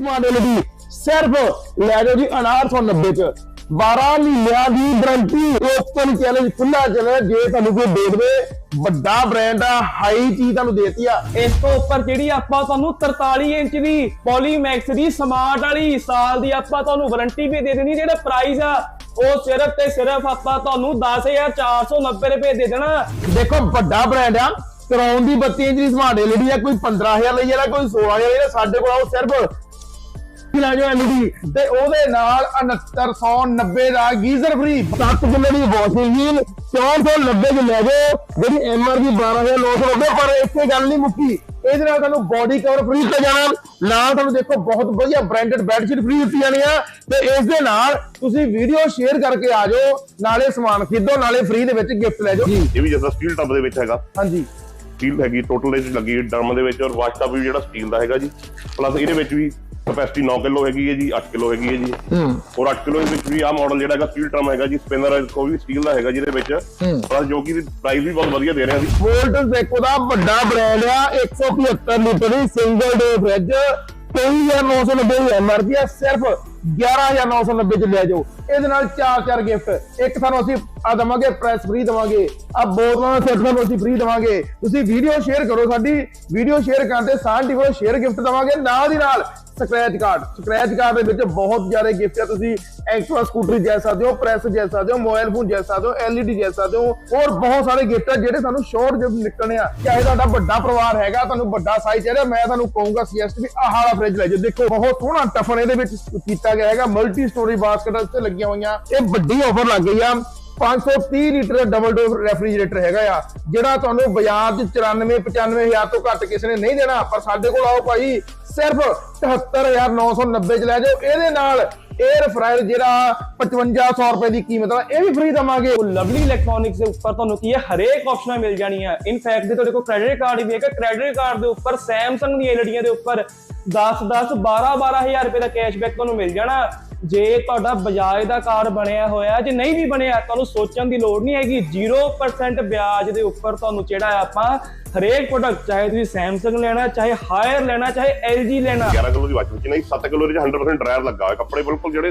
Model ਦੀ ਸਿਰਫ ਲੈ ਜਾਓ ਜੀ 1890 ਚ। 12 ਮਹੀਨਿਆਂ ਦੀ ਗਰੰਟੀ ਓਪਨ ਚੈਲੰਜ ਖੁੱਲਾ ਚੱਲੇ ਜੇ ਤੁਹਾਨੂੰ ਕੋਈ ਦੇ ਦੇਵੇ ਵੱਡਾ ਬ੍ਰਾਂਡ ਆ ਹਾਈ ਚੀਜ਼ ਤੁਹਾਨੂੰ ਦੇਤੀ ਆ। ਇਸ ਤੋਂ ਉੱਪਰ ਜਿਹੜੀ ਆਪਾਂ ਤੁਹਾਨੂੰ 43 ਇੰਚ ਦੀ ਪੋਲੀਮੈਕਸ ਦੀ ਸਮਾਰਟ ਵਾਲੀ ਸਾਲ ਦੀ ਆਪਾਂ ਤੁਹਾਨੂੰ ਵਾਰੰਟੀ ਵੀ ਦੇ ਦੇਣੀ। ਜਿਹੜਾ ਪ੍ਰਾਈਸ ਆ ਉਹ ਸਿਰਫ ਤੇ ਸਿਰਫ ਆਪਾਂ ਤੁਹਾਨੂੰ 10490 ਰੁਪਏ ਦੇ ਦੇਣਾ। ਦੇਖੋ ਵੱਡਾ ਬ੍ਰਾਂਡ ਆ। ਕਰਾਉਣ ਦੀ 32 ਇੰਚ ਦੀ ਸਮਾਰਟ ਐਲਈਡੀ ਆ। ਕੋਈ 15000 ਲਈ ਆ ਕੋਈ 16000 ਲਈ ਸਾਡੇ ਕੋਲ ਆਓ ਸਿਰਫ ਕੀ ਲੈ ਜਾਓ ਐਲਈਡੀ ਤੇ ਉਹਦੇ ਨਾਲ 6990 ਦਾ ਗੀਜ਼ਰ ਫ੍ਰੀ 7 ਕਿਲੋ ਦੀ ਵਾਸ਼ਿੰਗ ਮਸ਼ੀਨ 490 ਚ ਲੈ ਜਾਓ। ਜਿਹੜੀ ਐਮਆਰਪੀ 12990 ਪਰ ਇੱਥੇ ਗੱਲ ਨਹੀਂ ਮੁੱਕੀ। ਇਹਦੇ ਨਾਲ ਤੁਹਾਨੂੰ ਬੋਡੀ ਕਵਰ ਫ੍ਰੀ ਤੇ ਜਾਣਾ। ਨਾਲ ਤੁਹਾਨੂੰ ਦੇਖੋ ਬਹੁਤ ਵਧੀਆ ਬ੍ਰਾਂਡਡ ਬੈਡਸ਼ੀਟ ਫ੍ਰੀ ਦਿੱਤੀ ਜਾਣੀ ਆ। ਤੇ ਇਸ ਦੇ ਨਾਲ ਤੁਸੀਂ ਵੀਡੀਓ ਸ਼ੇਅਰ ਕਰਕੇ ਆ ਜਾਓ। ਨਾਲੇ ਸਮਾਨ ਖਰੀਦੋ ਨਾਲੇ ਫ੍ਰੀ ਦੇ ਵਿੱਚ ਗਿਫਟ ਲੈ ਜਾਓ। ਇਹ ਵੀ ਜ਼ਿਆਦਾ ਸਟੀਲ ਟੱਬ ਦੇ ਵਿੱਚ ਹੈਗਾ। ਹਾਂਜੀ। ਸਟੀਲ ਹੈਗੀ ਟੋਟਲ ਇਹ ਲੱਗੀ ਡਰਮ ਦੇ ਵਿੱਚ। ਔਰ ਵਾਸ਼ ਟੱਬ ਵੀ ਜਿਹੜਾ ਸਟੀਲ ਦਾ ਹੈਗਾ ਜੀ। ਪਲੱਸ ਇਹਦੇ ਵਿੱਚ ਵੀ ਕਪੈਸਿਟੀ 9 ਕਿਲੋ ਹੈਗੀ ਹੈ ਜੀ 8 ਕਿਲੋ ਹੈਗੀ ਹੈ ਜੀ। ਔਰ 8 ਕਿਲੋ ਦੇ ਵਿੱਚ ਵੀ ਆਹ ਮਾਡਲ ਜਿਹੜਾ ਹੈਗਾ ਸਟੀਲ ਟਰਮ ਹੈਗਾ ਜੀ ਸਪਿਨਰ ਕੋਈ ਵੀ ਸਟੀਲ ਦਾ ਹੈਗਾ ਜਿਹਦੇ ਵਿੱਚ। ਪਲੱਸ ਜੋ ਕਿ ਪ੍ਰਾਈਸ ਵੀ ਬਹੁਤ ਵਧੀਆ ਦੇ ਰਹੇ ਆ ਜੀ। ਵੋਲਟਸ ਦੇਖੋ ਦਾ ਵੱਡਾ ਬ੍ਰਾਂਡ ਆ 175 ਲੀਟਰ ਦੀ ਸਿੰਗਲ ਡੇ ਫ੍ਰਿਜ 23990 ਦੀ ਐਮਆਰਪੀ ਆ ਸਿਰਫ 11990 ਚ ਲੈ ਜਾਓ। ਇਹਦੇ ਨਾਲ ਚਾਰ ਚਾਰ ਗਿਫਟ ਇੱਕ ਤੁਹਾਨੂੰ ਅਸੀਂ ਆ ਦਵਾਂਗੇ ਪ੍ਰੈਸ ਫ੍ਰੀ ਦਵਾਂਗੇ। ਆ ਬੋਤਲਾਂ ਦਾ ਸੈੱਟ ਤੁਹਾਨੂੰ ਅਸੀਂ ਫ੍ਰੀ ਦਵਾਂਗੇ। ਤੁਸੀਂ ਵੀਡੀਓ ਸ਼ੇਅਰ ਕਰੋ ਸਾਡੀ। ਵੀਡੀਓ ਸ਼ੇਅਰ ਕਰਨ ਤੇ ਸਾਂਢੀ ਕੋਲ ਸ਼ੇਅਰ ਗਿਫਟ ਦਵਾਂਗੇ। ਨਾਲ ਦੀ ਨਾਲ ਸਕ੍ਰੈਚ ਕਾਰਡ ਸਕ੍ਰੈਚ ਕਾਰਡ ਦੇ ਵਿੱਚ ਬਹੁਤ ਜ਼ਿਆਦਾ ਗਿਫਟ ਆ। ਤੁਸੀਂ ਐਕਟਿਵਾ ਸਕੂਟਰੀ ਜੈ ਸਕਦੇ ਹੋ ਪ੍ਰੈਸ ਜੈ ਸਕਦੇ ਹੋ ਮੋਬਾਈਲ ਫੋਨ ਜੈ ਸਕਦੇ ਹੋ ਐਲਈਡੀ ਜੈ ਸਕਦੇ ਹੋ, ਹੋਰ ਬਹੁਤ ਸਾਰੇ ਗਿਫਟ ਆ ਜਿਹੜੇ ਸਾਨੂੰ ਸ਼ੋਰ ਜਿਹਾ ਨਿਕਲਣੇ ਆ। ਚਾਹੇ ਤੁਹਾਡਾ ਵੱਡਾ ਪਰਿਵਾਰ ਹੈਗਾ, ਤੁਹਾਨੂੰ ਵੱਡਾ ਸਾਈਜ਼ ਚਾਹੀਦਾ, ਮੈਂ ਤੁਹਾਨੂੰ ਕਹੂੰਗਾ ਸੁਜੈਸਟ ਵੀ ਆਹ ਵਾਲਾ ਫ੍ਰਿਜ ਲੈ ਜਾਓ। ਦੇਖੋ, ਬਹੁਤ ਸੋਹਣਾ ਟਫਨ ਇਹਦੇ ਵਿੱਚ ਕੀਤਾ ਗਿਆ ਹੈਗਾ ਮਲਟੀ ਸਟੋਰੀ ਬਾਸਕਟ ਤੇ ਲੱਗੀਆਂ ਹੋਈਆਂ। ਇਹ ਵੱਡੀ ਆਫਰ ਲੱਗ ਗਈ ਆ। 530 ਲੀਟਰ ਦਾ ਡਬਲ ਡੋਰ ਰੈਫਰੀਜਰੇਟਰ ਹੈਗਾ ਆ, ਜਿਹੜਾ ਤੁਹਾਨੂੰ ਬਾਜ਼ਾਰ 'ਚ 94 95000 ਤੋਂ ਘੱਟ ਕਿਸੇ ਨੇ ਨਹੀਂ ਦੇਣਾ, ਪਰ ਸਾਡੇ ਕੋਲ ਆਓ ਭਾਈ, ਸਿਰਫ 77990 ਚ ਲੈ ਜਾਓ। ਇਹਦੇ ਨਾਲ 에ਅਰ ਫਰਾਇਰ ਜਿਹੜਾ 5500 ਰੁਪਏ ਦੀ ਕੀਮਤ ਆ, ਇਹ ਵੀ ਫ੍ਰੀ ਦਵਾਂਗੇ। ਉਹ ਲਵਲੀ ਇਲੈਕਟ੍ਰੋਨਿਕਸ ਦੇ ਉੱਪਰ ਤੁਹਾਨੂੰ ਕੀ ਹੈ? ਹਰੇਕ ਆਪਸ਼ਨਾਂ ਮਿਲ ਜਾਣੀਆਂ ਇਨਫੈਕਟ ਜੇ ਤੁਹਾਡੇ ਕੋਲ ਕ੍ਰੈਡਿਟ ਕਾਰਡ ਵੀ ਹੈਗਾ ਕ੍ਰੈਡਿਟ ਕਾਰਡ ਦੇ ਉੱਪਰ ਸੈਮਸੰਗ ਦੀਆਂ ਐਲਡੀਆਂ ਦੇ ਉੱਪਰ 10 10 12 12000 ਰੁਪਏ ਦਾ ਕੈਸ਼ਬੈਕ ਤੁਹਾਨੂੰ ਮਿਲ ਜਾਣਾ। ਜੇ ਤੁਹਾਡਾ ਬਜਾਜ ਦਾ ਕਾਰਡ ਬਣਿਆ ਹੋਇਆ, ਜੇ ਨਹੀਂ ਵੀ ਬਣਿਆ, ਤੁਹਾਨੂੰ ਸੋਚਣ ਦੀ ਲੋੜ ਨਹੀਂ ਹੈਗੀ। 0% ਵਿਆਜ ਦੇ ਉੱਪਰ ਤੁਹਾਨੂੰ ਜਿਹੜਾ ਆਪਾਂ ਹਰੇਕ ਪ੍ਰੋਡਕਟ ਚਾਹੇ ਤੁਸੀਂ ਸੈਮਸੰਗ ਲੈਣਾ ਚਾਹੇ ਹਾਇਰ ਲੈਣਾ ਚਾਹੇ LG ਲੈਣਾ। 11 ਕਿਲੋ ਦੀ ਵਾਸ਼ ਮਸ਼ੀਨ ਹੈ 7 ਕਿਲੋ ਦੇ 100% ਡਰਾਇਰ ਲੱਗਾ ਹੋਇਆ। ਕੱਪੜੇ ਬਿਲਕੁਲ ਜਿਹੜੇ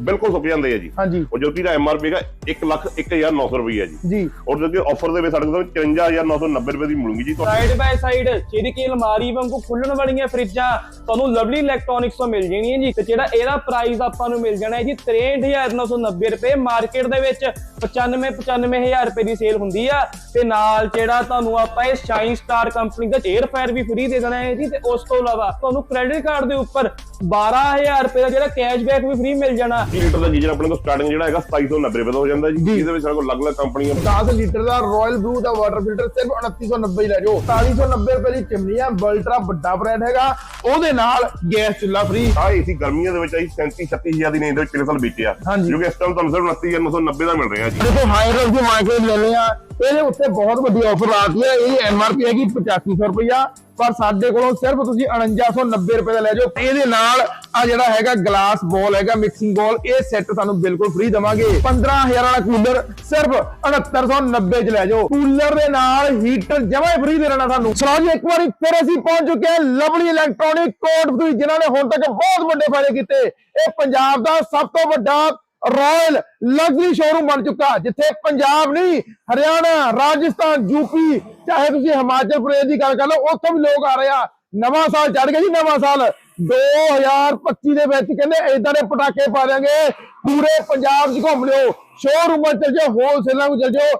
ਬਿਲਕੁਲ ਸੁੱਕ ਜਾਂਦੇ ਆ ਜੀ। ਹਾਂਜੀ। ਉਹ ਜੋ ਕਿ ਦਾ ਐਮਆਰਪੀ ਹੈਗਾ 1 ਲੱਖ 1900 ਰੁਪਏ ਹੈ ਜੀ। ਜੀ। ਔਰ ਜੋ ਕਿ ਆਫਰ ਦੇ ਵਿੱਚ ਸਾਡੇ ਕੋਲ 54990 ਰੁਪਏ ਦੀ ਮਿਲੂਗੀ ਜੀ ਤੁਹਾਨੂੰ ਸਾਈਡ ਬਾਈ ਸਾਈਡ ਜਿਹੜੀ ਕਿ ਅਲਮਾਰੀ ਵਾਂਗੂ ਖੁੱਲਣ ਵਾਲੀਆਂ ਫਰਿੱਜਾਂ ਤੁਹਾਨੂੰ ਲਵਲੀ ਇਲੈਕਟ੍ਰੋਨਿਕਸ ਤੋਂ ਮਿਲ ਜਾਣੀਆਂ ਜੀ। ਤੇ ਜਿਹੜਾ ਇਹਦਾ ਪ੍ਰਾਈਸ ਆਪਾਂ ਨੂੰ ਮਿਲ ਜਾਣਾ ਹੈ ਜੀ 63990 ਰੁਪਏ ਮਾਰਕੀਟ ਦੇ ਵਿੱਚ। 95 95000 ਰੁਪਏ ਦੀ ਸੇਲ ਹੁੰਦੀ ਆ। ਤੇ ਨਾਲ ਜਿਹੜਾ ਤੁਹਾਨੂੰ ਆਪਾਂ ਇਹ ਸ਼ਾਈਨ ਸਟਾਰ ਕੰਪਨੀ ਦਾ 에ਅਰ ਫਾਇਰ ਵੀ ਫ੍ਰੀ ਦੇ ਦੇਣਾ ਹੈ ਜੀ। ਤੇ ਉਸ ਤੋਂ ਇਲਾਵਾ ਤੁਹਾਨੂੰ ਕ੍ਰੈਡਿਟ ਕਾਰਡ ਦੇ ਉੱਪਰ 12000 ਰੁਪਏ ਦਾ ਜਿਹੜਾ ਕੈਸ਼ਬੈਕ ਵੀ ਫ੍ਰੀ ਮਿਲ ਜਾਣਾ। 30 ਲੀਟਰ ਦਾ ਗੀਜ਼ਰ ਆਪਣੇ ਕੋਲ ਸਟਾਰਟਿੰਗ ਜਿਹੜਾ ਹੈਗਾ 2790 ਰੁਪਏ ਦਾ ਹੋ ਜਾਂਦਾ ਜੀ। ਜਿਹਦੇ ਵਿੱਚ ਸਾਡੇ ਕੋਲ ਅਲੱਗ-ਅਲੱਗ ਕੰਪਨੀਆਂ 10 ਲੀਟਰ ਦਾ ਰਾਇਲ ਬਲੂ ਦਾ ਵਾਟਰ ਫਿਲਟਰ ਸਿਰਫ 2990 ਹੀ ਲੈ ਜਾਓ। 4790 ਰੁਪਏ ਦੀ ਚਿਮਨੀ ਆ ਬਲਟਰਾ ਵੱਡਾ ਬ੍ਰਾਂਡ ਹੈਗਾ। ਉਹਦੇ ਨਾਲ ਗੈਸ ਚੁੱਲਾ ਫ੍ਰੀ ਆ ਏਸੀ ਗਰਮੀਆਂ ਦੇ ਵਿੱਚ ਆਈ 37 36000 ਦੀ ਰੇਂਜ ਦੇ ਵਿੱਚ ਪਿਛਲੇ ਸਾਲ ਵੇਚਿਆ ਹਾਂਜੀ। ਜੋ ਕਿ ਇਸ ਟਾਈਮ ਤੁਹਾਨੂੰ ਸਿਰਫ 29990 ਦਾ ਮਿਲ ਰਿਹਾ ਜੀ। ਦੇਖੋ ਹਾਈ ਰੇਂਜ ਦੀ ਮਾਰਕੀਟ ਲੈਣੇ ਆ। ਇਹਦੇ ਉੱਤੇ ਬਹੁਤ ਵੱਡੀ ਆਫਰ ਆਤੀ ਹੈ ਇਹ ਐਮਆਰਪੀ ਹੈਗੀ 8500 ਰੁਪਇਆ ਪਰ ਸਾਡੇ ਕੋਲੋਂ ਸਿਰਫ ਤੁਸੀਂ 4990 ਰੁਪਏ ਦਾ ਲੈ ਜਾਓ। ਇਹਦੇ ਨਾਲ ਆ ਜਿਹੜਾ ਹੈਗਾ ਗਲਾਸ ਬੋਲ ਹੈਗਾ ਮਿਕਸਿੰਗ ਬੋਲ ਇਹ ਸੈੱਟ ਤੁਹਾਨੂੰ ਬਿਲਕੁਲ ਫ੍ਰੀ ਦਵਾਂਗੇ। 15000 ਵਾਲਾ ਕੂਲਰ ਸਿਰਫ 6990 ਚ ਲੈ ਜਾਓ। ਕੂਲਰ ਦੇ ਨਾਲ ਹੀਟਰ ਜਮਾ ਹੀ ਫ੍ਰੀ ਦੇ ਰਹਿਣਾ ਤੁਹਾਨੂੰ ਸੁਣਾਓ ਜੀ, ਇੱਕ ਵਾਰੀ ਫਿਰ ਅਸੀਂ ਪਹੁੰਚ ਚੁੱਕੇ ਹਾਂ ਲਵਲੀ ਇਲੈਕਟ੍ਰੋਨਿਕ ਕੋਟ ਤੁਸੀਂ ਜਿਨ੍ਹਾਂ ਨੇ ਹੁਣ ਤੱਕ ਬਹੁਤ ਵੱਡੇ ਫਾਇਦੇ ਕੀਤੇ, ਇਹ ਪੰਜਾਬ ਦਾ ਸਭ ਤੋਂ ਵੱਡਾ ਰਾਇਲ ਲਗਜ਼ਰੀ ਸ਼ੋਰੂਮ ਬਣ ਚੁੱਕਾ, ਜਿੱਥੇ ਪੰਜਾਬ ਨਹੀਂ, ਹਰਿਆਣਾ, ਰਾਜਸਥਾਨ ਯੂਪੀ ਚਾਹੇ ਤੁਸੀਂ ਹਿਮਾਚਲ ਪ੍ਰਦੇਸ਼ ਦੀ ਗੱਲ ਕਰ ਲਓ, ਉੱਥੋਂ ਵੀ ਲੋਕ ਆ ਰਹੇ ਆ। ਨਵਾਂ ਸਾਲ ਚੜ ਗਿਆ ਜੀ, ਨਵਾਂ ਸਾਲ। 2025 ਦੇ ਵਿੱਚ ਕਹਿੰਦੇ ਇਦਾਂ ਦੇ ਪਟਾਕੇ ਪਾ ਦਿਆਂਗੇ। ਪੂਰੇ ਪੰਜਾਬ 'ਚ ਘੁੰਮ ਲਿਓ ਸ਼ੋਰੂਮਾਂ 'ਚ ਚਲ ਜਾਓ ਹੋਲਸੇਲਾਂ 'ਚ ਚਲ ਜਾਓ।